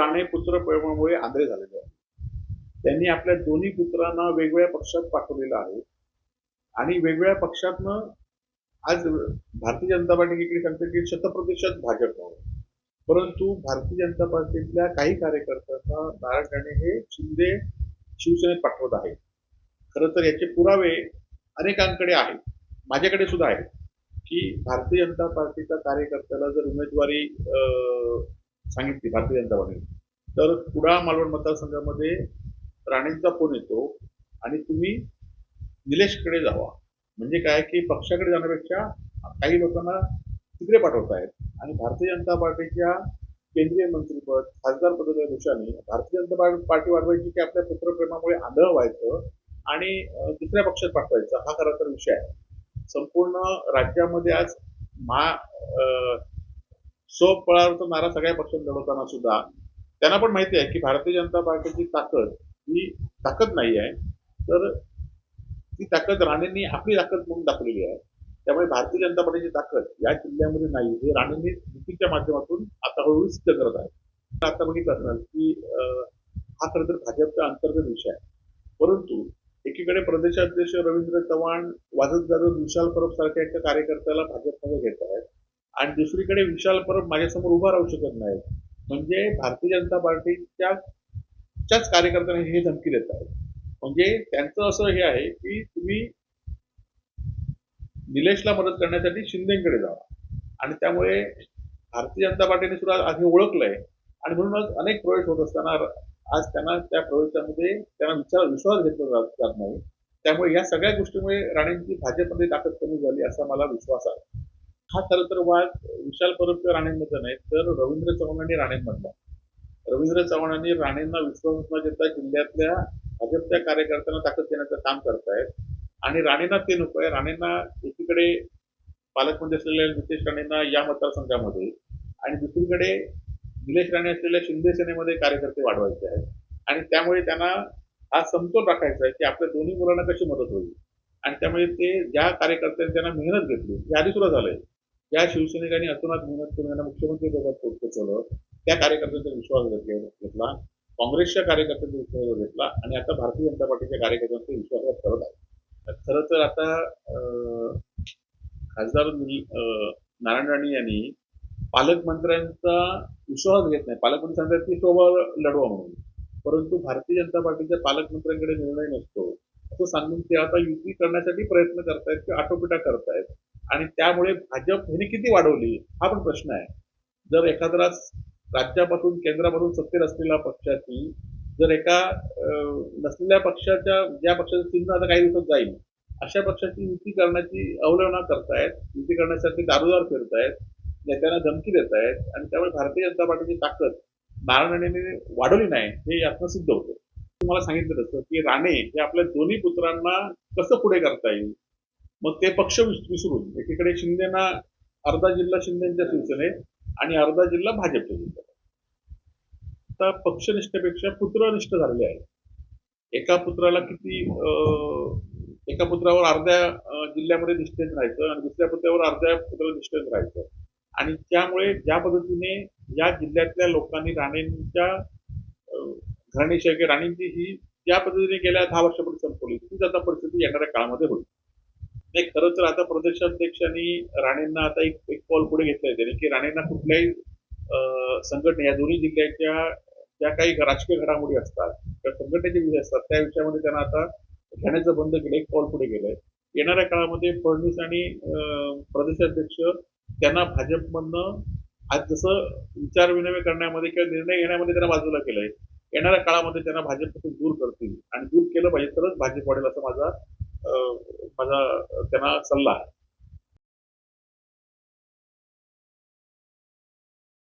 राणे पुत्र प्रेमामुळे आंधळे झालेले आहेत. त्यांनी आपल्या दोन्ही पुत्रांना वेगवेगळ्या पक्षात पाठवलेलं आहे. आणि वेगवेगळ्या पक्षातनं आज भारतीय जनता पार्टी इकडे सांगते की शतप्रतिशत भाजप आहे. परंतु भारतीय जनता पार्टीतल्या काही कार्यकर्त्यांना नारायण राणे हे शिंदे शिवसेनेत पाठवत आहेत. खरं तर याचे पुरावे अनेकांकडे आहेत. माझ्याकडे सुद्धा आहेत. की भारतीय जनता पार्टीच्या कार्यकर्त्याला जर उमेदवारी अं, सांगितली भारतीय जनता पार्टी तर कुडाळ मालवण मतदारसंघामध्ये राणेंचा फोन येतो आणि तुम्ही निलेशकडे जावा. म्हणजे काय की पक्षाकडे जाण्यापेक्षा काही लोकांना तिकडे पाठवत आहेत आणि भारतीय जनता पार्टीच्या केंद्रीय मंत्रीपद खासदार पदाच्या दिवसाने भारतीय जनता पार्टी पार्टी वाढवायची की आपल्या पुत्रप्रेमामुळे आंधळ व्हायचं आणि दुसऱ्या पक्षात पाठवायचं हा खरा तर विषय आहे. संपूर्ण राज्यामध्ये आज महा अं, स्वबळावरचा नारा सगळ्या पक्षात लढवताना सुद्धा. त्यांना पण माहिती आहे की भारतीय जनता पार्टीची ताकद ही ताकद नाही आहे. तर ती ताकद राणेंनी आपली ताकद म्हणून दाखवलेली आहे. त्यामुळे भारतीय जनता पार्टीची ताकद या जिल्ह्यामध्ये नाही. हे राणेंनी युतीच्या माध्यमातून आता हळूहळू सिद्ध करत आहे. आता बघितलं असणार की हा खरं तर भाजपचा अंतर्गत विषय आहे. परंतु एकीकडे प्रदेशाध्यक्ष रवींद्र चव्हाण वाजत जाधव विशाल परब सारख्या एका कार्यकर्त्याला भाजपमध्ये घेत आहेत. आणि दुसरीकडे विशाल परब माझ्यासमोर उभा राहू शकत नाही म्हणजे भारतीय जनता पार्टीच्या च्याच कार्यकर्त्यांना हे धमकी देत आहेत. म्हणजे त्यांचं असं हे आहे की तुम्ही निलेशला मदत करण्यासाठी शिंदेकडे जावा आणि त्यामुळे भारतीय जनता पार्टीने सुद्धा आधी ओळखलंय. आणि म्हणूनच अनेक प्रवेश होत असताना आज त्यांना त्या प्रवेशामध्ये त्यांना विचार विश्वास घेतला जात जात नाही. त्यामुळे या सगळ्या गोष्टीमुळे राणेंची भाजपमध्ये ताकद कमी झाली असा मला विश्वास आहे. हा खरं तर वाद विशाल परबकर राणेंमध्ये नाही तर रवींद्र चव्हाण आणि राणेंमधला. रवींद्र चव्हाणांनी राणेंना विश्वास न देता जिल्ह्यातल्या भाजपच्या कार्यकर्त्यांना ताकद देण्याचं काम करतायत. आणि राणेंना ते नको आहे. राणेंना एकीकडे पालकमंत्री असलेल्या नितेश राणेंना या मतदारसंघामध्ये आणि दुसरीकडे निलेश राणे असलेल्या शिंदे सेनेमध्ये कार्यकर्ते वाढवायचे आहेत. आणि त्यामुळे त्यांना हा समतोल राखायचा आहे की आपल्या दोन्ही मुलांना कशी मदत होईल. आणि त्यामुळे ते ज्या कार्यकर्त्यांनी त्यांना मेहनत घेतली हे आधी सुद्धा झालंय. ज्या शिवसैनिकांनी अतोनात मेहनत करून त्यांना मुख्यमंत्री पदात पोहोचवलं त्या कार्यकर्त्यांचा विश्वास घेतला काँग्रेसच्या कार्यकर्त्यांचा विश्वास घेतला आणि आता भारतीय जनता पार्टीच्या कार्यकर्त्यांचा विश्वास करत आहे. खरं तर आता खासदार नारायण राणे यांनी पालकमंत्र्यांचा विश्वास घेत नाही. पालकमंत्री सांगतात की सोबत लढवा म्हणून. परंतु भारतीय जनता पार्टीच्या पालकमंत्र्यांकडे निर्णय नसतो. असं सांगून ते आता युती करण्यासाठी प्रयत्न करतायत किंवा आटोपिटा करतायत. आणि त्यामुळे भाजप ह्याने किती वाढवली हा पण प्रश्न आहे. जर एखादा राज्यापासून केंद्रापासून सत्तेत असलेल्या पक्षाची जर एका नसलेल्या पक्षाच्या ज्या पक्षाचं चिन्ह आता काही दिवसात जाईल अशा पक्षाची युती करण्याची अवलंबना करतायत युती करण्यासाठी दारोदार फिरतायत नेत्यांना धमकी देत आहेत आणि त्यामुळे भारतीय जनता पार्टीची ताकद नारायण वाढवली नाही हे यातनं सिद्ध होतं. तुम्हाला सांगितलं तसं की राणे हे आपल्या दोन्ही पुत्रांना कसं पुढे करता येईल? मग ते पक्ष विसरून एकीकडे शिंदेना अर्धा जिल्हा शिंदेच्या शिवसेनेत आणि अर्धा जिल्हा भाजपच्या जिल्ह्यात आता पक्षनिष्ठेपेक्षा पुत्रनिष्ठ झालेले आहे एका पुत्राला किती अं, एका पुत्रावर अर्ध्या जिल्ह्यामध्ये निष्ठेत राहायचं आणि दुसऱ्या पुत्रावर अर्ध्या पुत्र निष्ठेत राहायचं. आणि त्यामुळे ज्या पद्धतीने या जिल्ह्यातल्या लोकांनी राणेंच्या अं, घराणेशाही राणेंची ही ज्या पद्धतीने गेल्या दहा वर्षापूर्वी संपवली तीच आता परिस्थिती येणाऱ्या काळामध्ये होईल. नाही खरं तर आता प्रदेशाध्यक्षांनी राणेंना आता एक एक कॉल पुढे घेतलाय त्याने की राणेंना कुठल्याही अं, संघटना या दोन्ही जिल्ह्याच्या ज्या काही राजकीय घडामोडी असतात त्या संघटनेचे विषय असतात त्या विषयामध्ये त्यांना आता घेण्याचं बंद केलं एक कॉल पुढे गेलंय. येणाऱ्या काळामध्ये फडणवीस आणि प्रदेशाध्यक्ष त्यांना भाजपमधनं आज जसं विचार विनिमय करण्यामध्ये किंवा निर्णय घेण्यामध्ये त्यांना बाजूला केलंय येणाऱ्या काळामध्ये त्यांना भाजपपासून दूर करतील. आणि दूर केलं पाहिजे तरच भाजप वाढेल असा माझा माझा त्यांना सल्ला